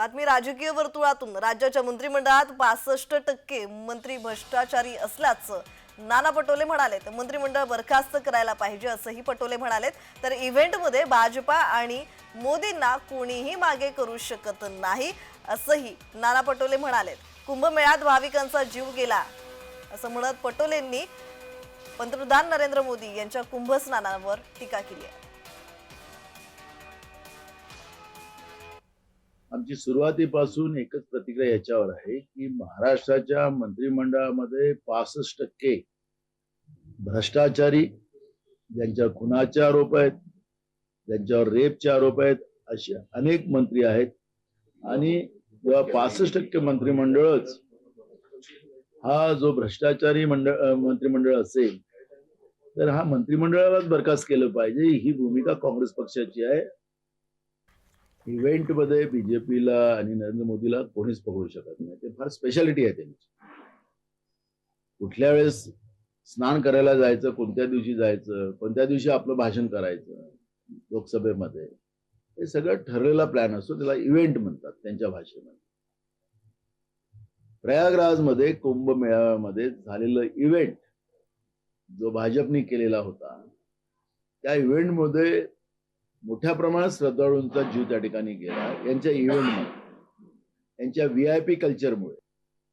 बातमी राजकीय वर्तुळातून. राज्याच्या मंत्रिमंडळात पासष्ट टक्के मंत्री भ्रष्टाचारी असल्याचं नाना पटोले म्हणाले. तर मंत्रिमंडळ बरखास्त करायला पाहिजे असंही पटोले म्हणालेत. तर इव्हेंटमध्ये भाजपा आणि मोदींना कोणीही मागे करू शकत नाही असंही नाना पटोले म्हणालेत. कुंभमेळ्यात भाविकांचा जीव गेला असं म्हणत पटोलेंनी पंतप्रधान नरेंद्र मोदी यांच्या कुंभस्नानावर टीका केली आहे. आमची सुरुवातीपासून एकच प्रतिक्रिया याच्यावर आहे की महाराष्ट्राच्या मंत्रिमंडळामध्ये पासष्ट टक्के भ्रष्टाचारी ज्यांच्यावर खुनाचे आरोप आहेत ज्यांच्यावर रेपचे आरोप आहेत असे अनेक मंत्री आहेत. आणि जेव्हा पासष्ट टक्के मंत्रिमंडळच हा जो भ्रष्टाचारी मंडळ मंत्रिमंडळ असेल तर हा मंत्रिमंडळालाच बरखास्त केलं पाहिजे. ही भूमिका काँग्रेस पक्षाची आहे. इव्हेंटमध्ये पीला आणि नरेंद्र मोदीला कोणीच पकडू शकत नाही. ते फार स्पेशालिटी आहे त्यांची. कुठल्या वेळेस स्नान करायला जायचं कोणत्या दिवशी जायचं कोणत्या दिवशी आपलं भाषण करायचं लोकसभेमध्ये हे सगळं ठरलेला प्लॅन असतो. त्याला इव्हेंट म्हणतात त्यांच्या भाषेमध्ये. प्रयागराजमध्ये कुंभमेळाव्यामध्ये झालेलं इव्हेंट जो भाजपने केलेला होता त्या इव्हेंटमध्ये मोठ्या प्रमाणात श्रद्धाळूंचा जीव त्या ठिकाणी गेला. यांच्या इव्हेंटमुळे यांच्या व्ही आय पी कल्चरमुळे